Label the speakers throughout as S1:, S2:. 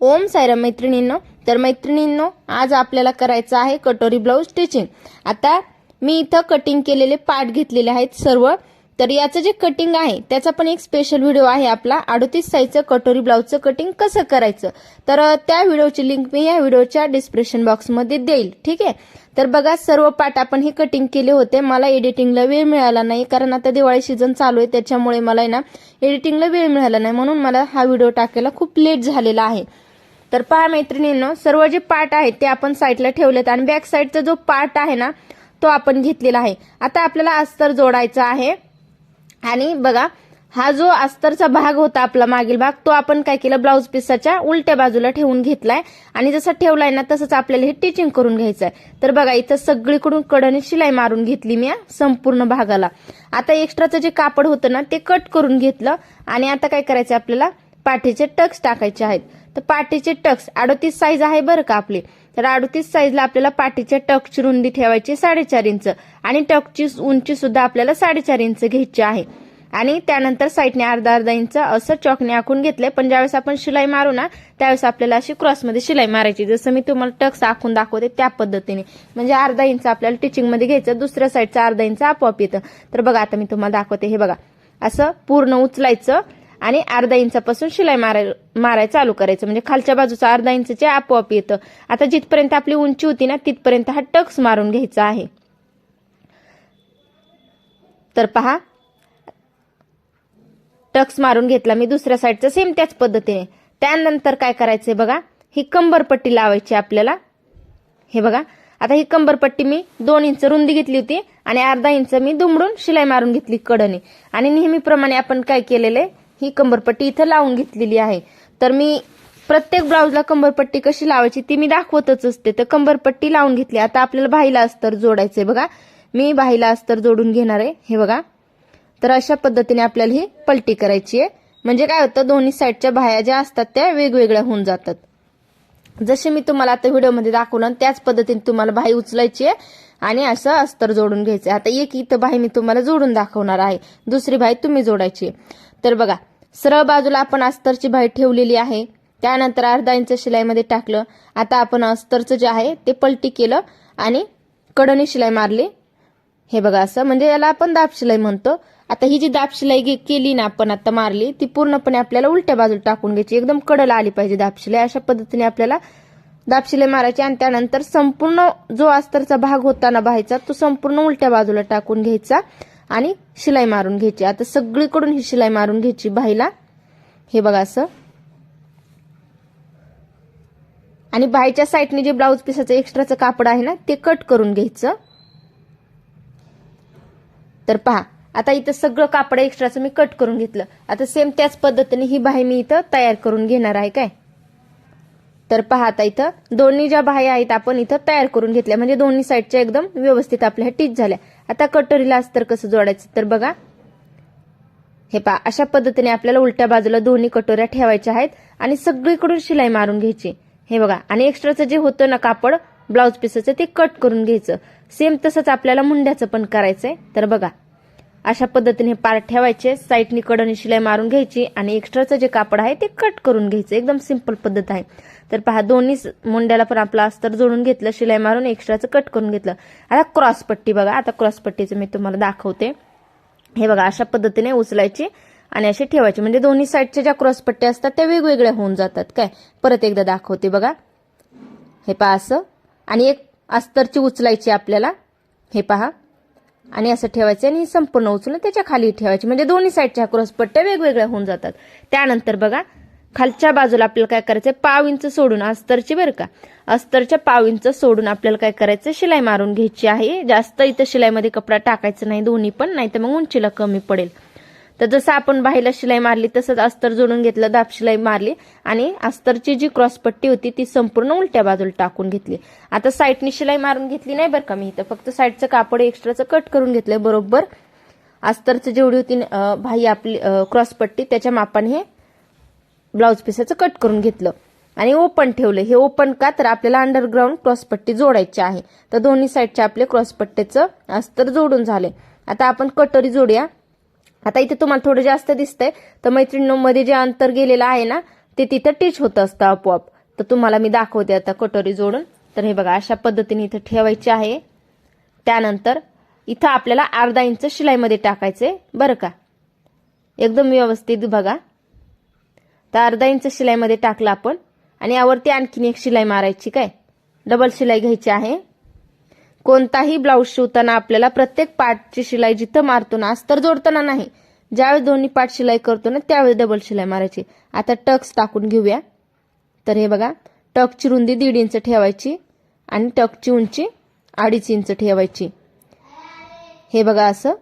S1: ओम सायरा मैत्रिणींनो तर मैत्रिणींनो आज आपल्याला करायचं आहे कटोरी ब्लाऊज स्टिचिंग. आता मी इथं कटिंग केलेले पार्ट घेतलेले आहेत सर्व. तर याचं जे कटिंग आहे त्याचा पण एक स्पेशल व्हिडिओ आहे आपला. अडतीस साईजचं कटोरी ब्लाऊजचं कटिंग कसं करायचं? तर त्या व्हिडिओची लिंक मी या व्हिडिओच्या डिस्क्रिप्शन बॉक्समध्ये देईल. ठीक आहे? तर बघा सर्व पार्ट आपण हे कटिंग केले होते. मला एडिटिंगला वेळ मिळाला नाही कारण आता दिवाळी सीझन चालू आहे. त्याच्यामुळे मला आहे ना एडिटिंगला वेळ मिळाला नाही. म्हणून मला हा व्हिडिओ टाकायला खूप लेट झालेला आहे. तर पहा मैत्रिणींनो सर्व जे पार्ट आहेत ते आपण साईडला ठेवलेत आणि बॅक साईडचा जो पार्ट आहे ना तो आपण घेतलेला आहे. आता आपल्याला अस्तर जोडायचा आहे. आणि बघा हा जो अस्तरचा भाग होता आपला मागील भाग तो आपण काय केलं ब्लाऊज पिसाच्या उलट्या बाजूला ठेवून घेतलाय. आणि जसा ठेवलाय ना तसंच आपल्याला हे टिचिंग करून घ्यायचं आहे तर बघा इथं सगळीकडून कडणी शिलाई मारून घेतली मी या संपूर्ण भागाला. आता एक्स्ट्राचं जे कापड होतं ना ते कट करून घेतलं. आणि आता काय करायचं आपल्याला पाठीचे टक्स टाकायचे आहेत. तर पाठीचे टक्स अडतीस साईज आहे बरं का आपली. तर अडतीस साईजला आपल्याला पाठीच्या टकची रुंदी ठेवायची साडेचार इंच आणि टकची उंची सुद्धा आपल्याला साडेचार इंच घ्यायची आहे. आणि त्यानंतर साईडने अर्धा अर्धा इंच असं चॉकने आखून घेतलंय. पण ज्यावेळेस आपण शिलाई मारू ना त्यावेळेस आपल्याला अशी क्रॉसमध्ये शिलाई मारायची. जसं मी तुम्हाला टक्स आखून दाखवते त्या पद्धतीने. म्हणजे अर्धा इंच आपल्याला टिचिंगमध्ये घ्यायचं दुसऱ्या साईडचा अर्धा इंच आपोआप येतं. तर बघा आता मी तुम्हाला दाखवते. हे बघा असं पूर्ण उचलायचं. आणि अर्धा इंचापासून शिलाई माराय माराय चालू करायचं. म्हणजे खालच्या बाजूचा अर्धा इंचचे आपोआप येतं. आता जिथपर्यंत आपली उंची होती ना तिथपर्यंत हा टक्स मारून घ्यायचा आहे. तर पहा. टक्स मारून घेतला मी दुसऱ्या साईडचं सेम त्याच पद्धतीने. त्यानंतर काय करायचंय बघा? ही कंबरपट्टी लावायची आपल्याला. हे बघा. आता ही कंबरपट्टी मी दोन इंच रुंदी घेतली होती आणि अर्धा इंच मी दुमडून शिलाई मारून घेतली कडने. आणि नेहमीप्रमाणे आपण काय केलेलं? आहे ही कंबरपट्टी इथं लावून घेतलेली आहे. तर मी प्रत्येक ब्लाऊजला कंबरपट्टी कशी लावायची ती मी दाखवतच असते. तर कंबरपट्टी लावून घेतली. आता आपल्याला भाईला अस्तर जोडायचंय बघा. मी भाईला अस्तर जोडून घेणार आहे. हे बघा. तर अशा पद्धतीने आपल्याला ही पलटी करायची आहे. म्हणजे काय होतं दोन्ही साईडच्या बाह्या ज्या असतात त्या वेगवेगळ्या होऊन जातात. जसे मी तुम्हाला आता व्हिडिओमध्ये दाखवलं त्याच पद्धतीने तुम्हाला बाही उचलायची आहे आणि असं अस्तर जोडून घ्यायचं आता एक इथं बाही मी तुम्हाला जोडून दाखवणार आहे. दुसरी बाही तुम्ही जोडायची आहे. तर बघा सरळ बाजूला आपण अस्तरची बाही ठेवलेली आहे. त्यानंतर अर्धा इंच शिलाईमध्ये टाकलं. आता आपण अस्तरचं जे आहे ते पलटी केलं आणि कडणी शिलाई मारली. हे बघा असं म्हणजे याला आपण दाब शिलाई म्हणतो. आता ही जी दाब शिलाई केली ना आपण आता मारली ती पूर्णपणे आपल्याला उलट्या बाजूला टाकून घ्यायची. एकदम कडला आली पाहिजे दाब शिलाई. अशा पद्धतीने आपल्याला दाब शिलाई मारायची आणि त्यानंतर संपूर्ण जो अस्तरचा भाग होता ना बाहेरचा तो संपूर्ण उलट्या बाजूला टाकून घ्यायचा. आणि शिलाई मारून घ्यायची. आता सगळीकडून ही शिलाई मारून घ्यायची बाईला. हे बघा असं. आणि बाईच्या साईडने जे ब्लाऊज पिसाचं एक्स्ट्राचं कापड आहे ना ते कट करून घ्यायचं. तर पहा आता इथं सगळं कापड एक्स्ट्राचं मी कट करून घेतलं. आता सेम त्याच पद्धतीने ही बाही मी इथं तयार करून घेणार आहे काय? तर पहा आता इथं दोन्ही ज्या बाह्या आहेत आपण इथं तयार करून घेतल्या. म्हणजे दोन्ही साईडच्या एकदम व्यवस्थित आपल्या टीच झाल्या. आता कटोरीला अस्तर कसं जोडायचं तर बघा. हे पहा अशा पद्धतीने आपल्याला उलट्या बाजूला दोन्ही कटोऱ्या ठेवायच्या आहेत आणि सगळीकडून शिलाई मारून घ्यायची. हे बघा आणि एक्स्ट्राचं जे होतं ना कापड ब्लाऊज पिसाचं ते कट करून घ्यायचं. सेम तसंच आपल्याला मुंड्याचं पण करायचंय. तर बघा अशा पद्धतीने पार्ट ठेवायचे. साईडनी कडनी शिलाई मारून घ्यायची आणि एक्स्ट्राचं जे कापड आहे ते कट करून घ्यायचं. एकदम सिंपल पद्धत आहे. तर पहा दोन्ही मुंड्याला पण आपलं अस्तर जोडून घेतलं शिलाई मारून एक्स्ट्राचं कट करून घेतलं. आता क्रॉस पट्टी बघा. आता क्रॉस पट्टीचं मी तुम्हाला दाखवते. हे बघा अशा पद्धतीने उचलायची आणि अशी ठेवायची. म्हणजे दोन्ही साईडच्या ज्या क्रॉस पट्ट्या असतात त्या वेगवेगळ्या होऊन जातात. काय? परत एकदा दाखवते बघा. हे पहा असं. आणि एक अस्तरची उचलायची आपल्याला. हे पहा. आणि असं ठेवायचं आणि संपूर्ण उचलून त्याच्याखाली ठेवायची. म्हणजे दोन्ही साईडच्या क्रॉस पट्ट्या वेगवेगळ्या होऊन जातात. त्यानंतर बघा खालच्या बाजूला आपल्याला काय करायचं पाव इंच सोडून अस्तरची बरं का? अस्तरच्या पाव इंच सोडून आपल्याला काय करायचं शिलाई मारून घ्यायची आहे. जास्त इथं शिलाईमध्ये कपडा टाकायचा नाही दोन्ही पण नाही तर मग उंचीला कमी पडेल. तर जसं आपण बाहेरला शिलाई मारली तसंच अस्तर जोडून घेतलं दाब शिलाई मारली आणि अस्तरची जी क्रॉसपट्टी होती ती संपूर्ण उलट्या बाजूला टाकून घेतली. आता साईडनी शिलाई मारून घेतली नाही बरं का मी इथं. फक्त साईडचं कापड एक्स्ट्राचं कट करून घेतलंय बरोबर? अस्तरचं जेवढी होती अं, भाई आपली क्रॉसपट्टी त्याच्या मापाने हे ब्लाऊज पिसाचं कट करून घेतलं. आणि ओपन ठेवलं हे ओपन का? तर आपल्याला अंडरग्राऊंड क्रॉसपट्टी जोडायची आहे. तर दोन्ही साईडच्या आपले क्रॉसपट्टीचं अस्तर जोडून झाले आता आपण कटोरी जोडूया. आता इथे तुम्हाला थोडं जास्त दिसतंय. तर मैत्रिणींमध्ये जे अंतर गेलेलं आहे ना ते तिथं टीच होत असतं आपोआप. तर तुम्हाला मी दाखवते आता कटोरी जोडून. तर हे बघा अशा पद्धतीने इथं ठेवायचे आहे. त्यानंतर इथं आपल्याला अर्धा इंच शिलाईमध्ये टाकायचे. बरं का? एकदम व्यवस्थित बघा. तर अर्धा इंच शिलाईमध्ये टाकलं आपण. आणि यावरती आणखीन एक शिलाई मारायची काय? डबल शिलाई घ्यायची आहे. कोणताही ब्लाऊज शिवताना आपल्याला प्रत्येक पार्टची शिलाई जिथं मारतो ना अस्तर जोडताना नाही. ज्यावेळेस दोन्ही पार्ट शिलाई करतो ना त्यावेळेस डबल शिलाई मारायची. आता टक्स टाकून घेऊया. तर हे बघा टकची रुंदी दीड इंच ठेवायची आणि टकची उंची अडीच इंच ठेवायची. हे बघा असं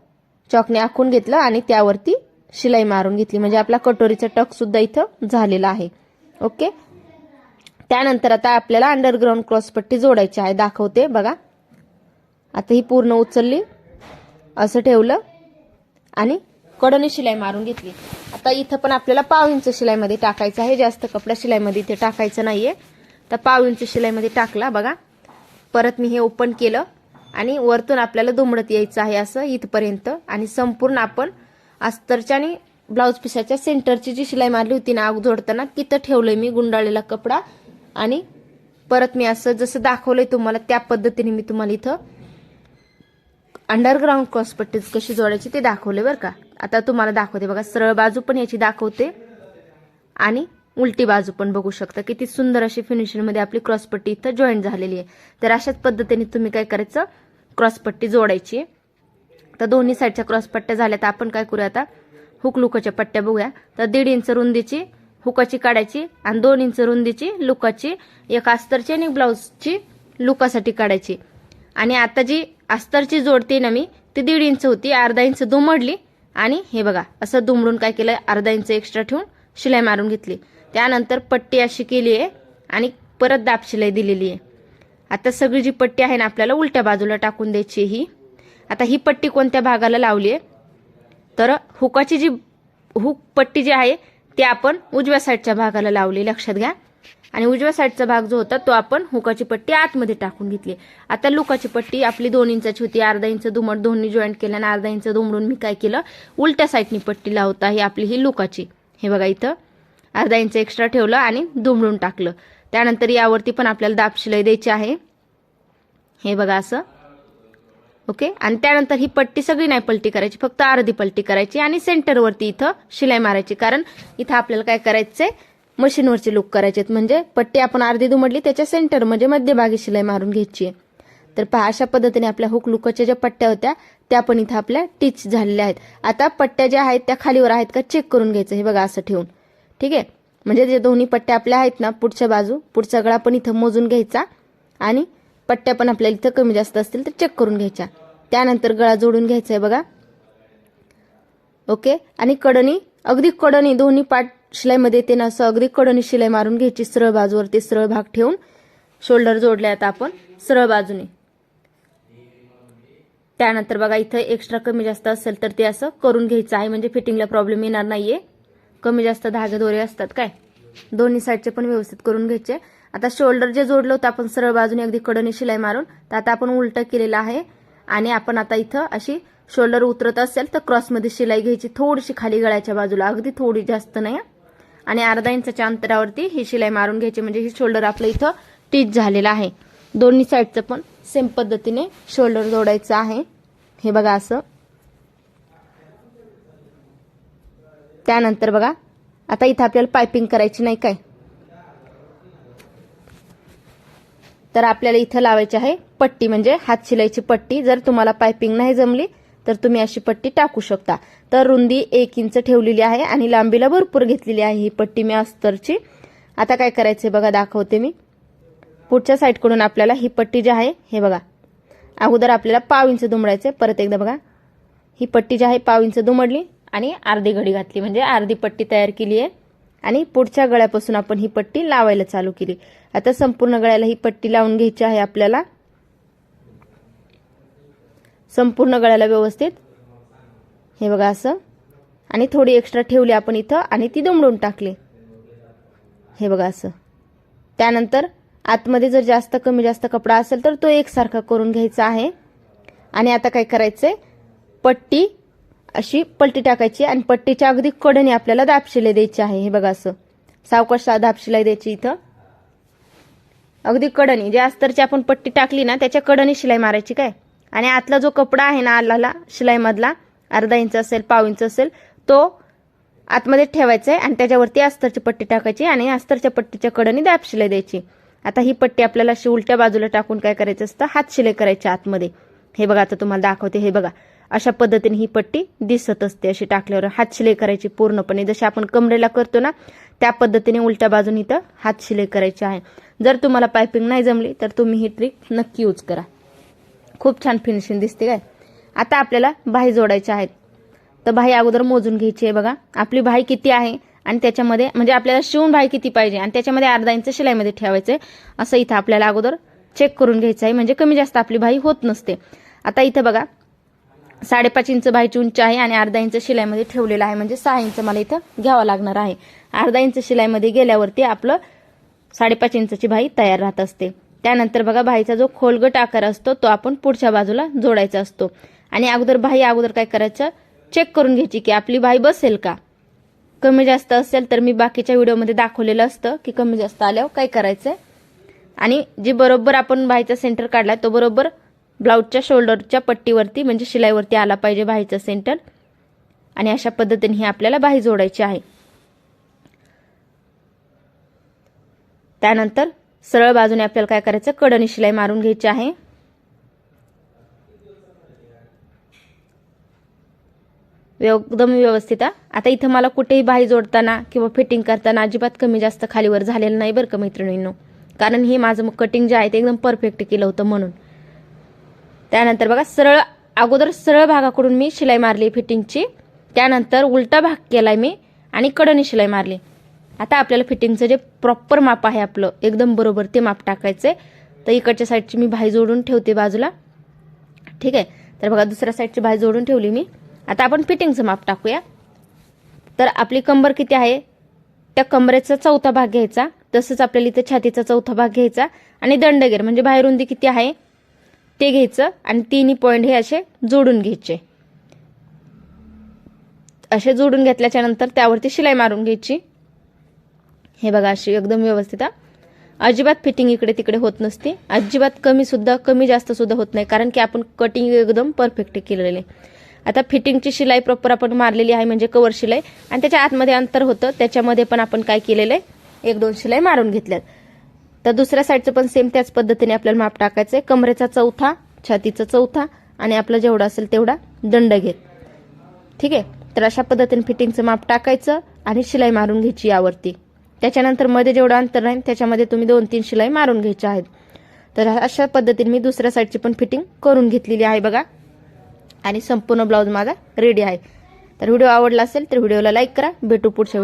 S1: चॉकने आखून घेतलं आणि त्यावरती शिलाई मारून घेतली. म्हणजे आपला कटोरीचा टक सुद्धा इथं झालेला आहे. ओके? त्यानंतर आता आपल्याला अंडरग्राऊंड क्रॉसपट्टी जोडायची आहे. दाखवते बघा. आता ही पूर्ण उचलली. असं ठेवलं. आणि कडनी शिलाई मारून घेतली. आता इथं पण आपल्याला पाव इंच शिलाईमध्ये टाकायचं आहे. जास्त कपडा शिलाईमध्ये इथे टाकायचं नाहीये. तर पाव इंच शिलाईमध्ये टाकला बघा. परत मी हे ओपन केलं. आणि वरतून आपल्याला दुमडत यायचं आहे असं इथपर्यंत. आणि संपूर्ण आपण अस्तरच्या आणि ब्लाऊज पिसाच्या सेंटरची जी शिलाई मारली होती ना आग जोडताना तिथं ठेवलंय मी गुंडाळलेला कपडा. आणि परत मी असं जसं दाखवलंय तुम्हाला त्या पद्धतीने मी तुम्हाला इथं अंडरग्राऊंड क्रॉसपट्टी कशी जोडायची ते दाखवले बरं का. आता तुम्हाला दाखवते बघा सरळ बाजू पण याची दाखवते. आणि उलटी बाजू पण बघू शकता. किती सुंदर अशी फिनिशिंगमध्ये आपली क्रॉसपट्टी इथं जॉईन झालेली आहे. तर अशाच पद्धतीने तुम्ही काय करायचं? क्रॉसपट्टी जोडायची तर दोन्ही साईडच्या क्रॉसपट्ट्या झाल्या तर आपण काय करूया आता? हुक लुकाच्या पट्ट्या बघूया. तर दीड इंच रुंदीची हुकाची काढायची आणि दोन इंच रुंदीची लुकाची एक अस्तरची आणि ब्लाऊजची लुकासाठी काढायची. आणि आता जी अस्तरची जोडते ना मी ती दीड इंच होती अर्धा इंच दुमडली आणि हे बघा असं दुमडून काय केलं अर्धा इंच एक्स्ट्रा ठेवून शिलाई मारून घेतली. त्यानंतर पट्टी अशी केली आहे आणि परत दाब शिलाई दिलेली आहे. आता सगळी जी पट्टी आहे ना आपल्याला उलट्या बाजूला टाकून द्यायची ही. आता ही पट्टी कोणत्या भागाला लावली आहे? तर हुकाची जी हुक पट्टी जी आहे ती आपण उजव्या साईडच्या भागाला लावली लक्षात घ्या. आणि उजव्या साईडचा भाग जो होता तो आपण हुकाची पट्टी आतमध्ये टाकून घेतली. आता लुकाची पट्टी आपली दोन इंचाची होती. अर्धा इंच दुमट दोन्ही जॉईंट केलं आणि अर्धा इंच दुमडून मी काय केलं? उलट्या साईडनी पट्टी लावता. ही आपली ही लुकाची. हे बघा इथं. अर्धा इंच एक्स्ट्रा ठेवलं आणि दुमडून टाकलं. त्यानंतर यावरती पण आपल्याला दाब शिलाई द्यायची आहे. हे बघा असं. ओके? आणि त्यानंतर ही पट्टी सगळी नाही पलटी करायची. फक्त अर्धी पलटी करायची आणि सेंटरवरती इथं शिलाई मारायची. कारण इथं आपल्याला काय करायचंय? मशीनवरचे लूक करायचे म्हणजे पट्टी आपण अर्धी दुमडली त्याच्या सेंटर म्हणजे मध्यभागी शिलाई मारून घ्यायची आहे. तर पहा अशा पद्धतीने आपल्या हुक लुकाच्या ज्या पट्ट्या होत्या त्या पण इथं आपल्या टिच झालेल्या आहेत. आता पट्ट्या ज्या आहेत त्या खालीवर आहेत का चेक करून घ्यायचं हे बघा असं ठेवून. ठीक आहे? म्हणजे जे दोन्ही पट्ट्या आपल्या आहेत ना पुढच्या बाजू पुढचा गळा पण इथं मोजून घ्यायचा आणि पट्ट्या पण आपल्याला इथं कमी जास्त असतील तर चेक करून घ्यायच्या. त्यानंतर गळा जोडून घ्यायचा आहे बघा. ओके? आणि कडणी अगदी कडणी दोन्ही पाट शिलाईमध्ये येते ना असं अगदी कडणी शिलाई मारून घ्यायची सरळ बाजूवरती सरळ भाग ठेवून शोल्डर जोडले आता आपण सरळ बाजूने. त्यानंतर बघा इथं एक्स्ट्रा कमी जास्त असेल तर ते असं करून घ्यायचं आहे. म्हणजे फिटिंगला प्रॉब्लेम येणार नाहीये. कमी जास्त धागे दोरे असतात काय? दोन्ही साईडचे पण व्यवस्थित करून घ्यायचे. आता शोल्डर जे जोडलं होतं आपण सरळ बाजूने अगदी कडणी शिलाई मारून तर आता आपण उलट केलेलं आहे. आणि आपण आता इथं अशी शोल्डर उतरत असेल तर क्रॉसमध्ये शिलाई घ्यायची. थोडीशी खाली गळ्याच्या बाजूला. अगदी थोडी जास्त नाही आणि अर्धा इंचाच्या अंतरावरती ही शिलाई मारून घ्यायची. म्हणजे ही शोल्डर आपलं इथं टीच झालेलं आहे. दोन्ही साईडचं पण सेम पद्धतीने शोल्डर जोडायचं आहे. हे बघा असं. त्यानंतर बघा आता इथं आपल्याला पायपिंग करायची नाही काय? तर आपल्याला इथं लावायची आहे पट्टी. म्हणजे हात शिलाईची पट्टी. जर तुम्हाला पायपिंग नाही जमली तर तुम्ही अशी पट्टी टाकू शकता. तर रुंदी एक इंच ठेवलेली आहे आणि लांबीला भरपूर घेतलेली आहे ही पट्टी मी अस्तरची. आता काय करायचं बघा दाखवते मी. पुढच्या साईडकडून आपल्याला ही पट्टी जी आहे हे बघा. अगोदर आपल्याला पाव इंच दुमडायचं परत एकदा बघा. ही पट्टी जी आहे पाव इंच दुमडली आणि अर्धी घडी घातली म्हणजे अर्धी पट्टी तयार केली आहे. आणि पुढच्या गळ्यापासून आपण ही पट्टी लावायला चालू केली. आता संपूर्ण गळ्याला ही पट्टी लावून घ्यायची आहे आपल्याला. संपूर्ण गळ्याला व्यवस्थित? हे बघा असं. आणि थोडी एक्स्ट्रा ठेवली आपण इथं आणि ती दुमडून टाकली. हे बघा असं. त्यानंतर आतमध्ये जर जास्त कमी जास्त कपडा असेल तर तो एकसारखा करून घ्यायचा आहे. आणि आता काय करायचंय? पट्टी अशी पलटी टाकायची आणि पट्टीच्या अगदी कडेने आपल्याला दापशिलाई द्यायची आहे. हे बघा असं. सावकाश दापशिलाई द्यायची इथं. अगदी कडणी जे अस्तरची आपण पट्टी टाकली ना त्याच्या कडणी शिलाई मारायची काय? आणि आतला जो कपडा आहे ना आलाला शिलाईमधला अर्धा इंच असेल पाव इंच असेल तो आतमध्ये ठेवायचा आहे आणि त्याच्यावरती अस्तरची पट्टी टाकायची आणि अस्तरच्या पट्टीच्या कडनी दाब शिलाई द्यायची. आता ही पट्टी आपल्याला अशी उलट्या बाजूला टाकून काय करायचं असतं? हात शिलाई करायची आतमध्ये. हे बघा आता तुम्हाला दाखवते. हे बघा अशा पद्धतीने ही पट्टी दिसत असते अशी टाकल्यावर. हात शिलाई करायची पूर्णपणे. जशी आपण कमरेला करतो ना त्या पद्धतीने उलट्या बाजून इथं हात शिलाई करायची आहे. जर तुम्हाला पायपिंग नाही जमली तर तुम्ही ही ट्रिक नक्की यूज करा. खूप छान फिनिशिंग दिसते काय? आता आपल्याला बाही जोडायच्या आहेत. तर बाही अगोदर मोजून घ्यायची आहे बघा. आपली बाही किती आहे आणि त्याच्यामध्ये म्हणजे आपल्याला शिवून बाही किती पाहिजे आणि त्याच्यामध्ये अर्धा इंच शिलाईमध्ये ठेवायचं. आहे असं इथं आपल्याला अगोदर चेक करून घ्यायचं आहे. म्हणजे कमी जास्त आपली बाही होत नसते. आता इथं बघा साडेपाच इंच बाहीची उंची आहे आणि अर्धा इंच शिलाईमध्ये ठेवलेलं आहे. म्हणजे सहा इंच मला इथं घ्यावं लागणार आहे. अर्धा इंच शिलाईमध्ये गेल्यावरती आपलं साडेपाच इंचची बाही तयार राहत असते. त्यानंतर बघा बाहीचा जो खोलगट आकार असतो तो आपण पुढच्या बाजूला जोडायचा असतो. आणि अगोदर बाही अगोदर काय करायचं? चेक करून घ्यायची की आपली बाई बसेल का? कमी जास्त असेल तर मी बाकीच्या व्हिडिओमध्ये दाखवलेलं असतं की कमी जास्त आल्यावर काय करायचं आणि जी बरोबर आपण बाहीचा सेंटर काढला तो बरोबर ब्लाऊजच्या शोल्डरच्या पट्टीवरती म्हणजे शिलाईवरती आला पाहिजे बाहीचा सेंटर आणि अशा पद्धतीने ही आपल्याला बाही जोडायची आहे. त्यानंतर सरळ बाजूने आपल्याला काय करायचं? कडणी शिलाई मारून घ्यायची आहे. एकदम व्यवस्थित आता इथं मला कुठेही बाही जोडताना किंवा फिटिंग करताना अजिबात कमी जास्त खालीवर झालेलं नाही बरं का मैत्रिणींनो. कारण हे माझं मग कटिंग जे आहे ते एकदम परफेक्ट केलं होतं म्हणून. त्यानंतर बघा सरळ अगोदर सरळ भागाकडून मी शिलाई मारली फिटिंगची त्यानंतर उलटा भाग केलाय मी आणि कडनी शिलाई मारली. आता आपल्याला फिटिंगचं जे प्रॉपर माप आहे आपलं एकदम बरोबर ते माप टाकायचंय. तर इकडच्या साईडची मी भाई जोडून ठेवते बाजूला. ठीक आहे? तर बघा दुसऱ्या साईडची भाई जोडून ठेवली मी. आता आपण फिटिंगचं माप टाकूया. तर आपली कंबर किती आहे? त्या कंबरेचा चौथा भाग घ्यायचा. तसंच आपल्याला इथं छातीचा चौथा भाग घ्यायचा. आणि दंडगेर म्हणजे बाहेर रुंदी किती आहे? ते घ्यायचं. आणि तिन्ही पॉईंट हे असे जोडून घ्यायचे. असे जोडून घेतल्याच्या नंतर त्यावरती शिलाई मारून घ्यायची. हे बघा अशी एकदम व्यवस्थित अजिबात फिटिंग इकडे तिकडे होत नसते. अजिबात कमी सुद्धा कमी जास्त सुद्धा होत नाही कारण की आपण कटिंग एकदम परफेक्ट केलेले. आता फिटिंगची शिलाई प्रॉपर आपण मारलेली आहे म्हणजे कवर शिलाई आणि त्याच्या आतमध्ये अंतर होतं त्याच्यामध्ये पण आपण काय केलेलं आहे? एक दोन शिलाई मारून घेतल्यात. तर दुसऱ्या साईडचं पण सेम त्याच पद्धतीने आपल्याला माप टाकायचं आहे कमरेचा चौथा छातीचा चौथा आणि आपलं जेवढा असेल तेवढा दंड घेत. ठीक आहे? तर अशा पद्धतीने फिटिंगचं माप टाकायचं आणि शिलाई मारून घ्यायची यावरती. त्याच्यानंतरमध्ये जेवढं अंतर राहील त्याच्यामध्ये तुम्ही दोन तीन शिलाई मारून घ्यायच्या आहेत. तर अशा पद्धतीने मी दुसऱ्या साईडची पण फिटिंग करून घेतलेली आहे बघा. आणि संपूर्ण ब्लाऊज माझा रेडी आहे. तर व्हिडिओ आवडला असेल तर व्हिडिओला लाईक करा. भेटू पुढच्या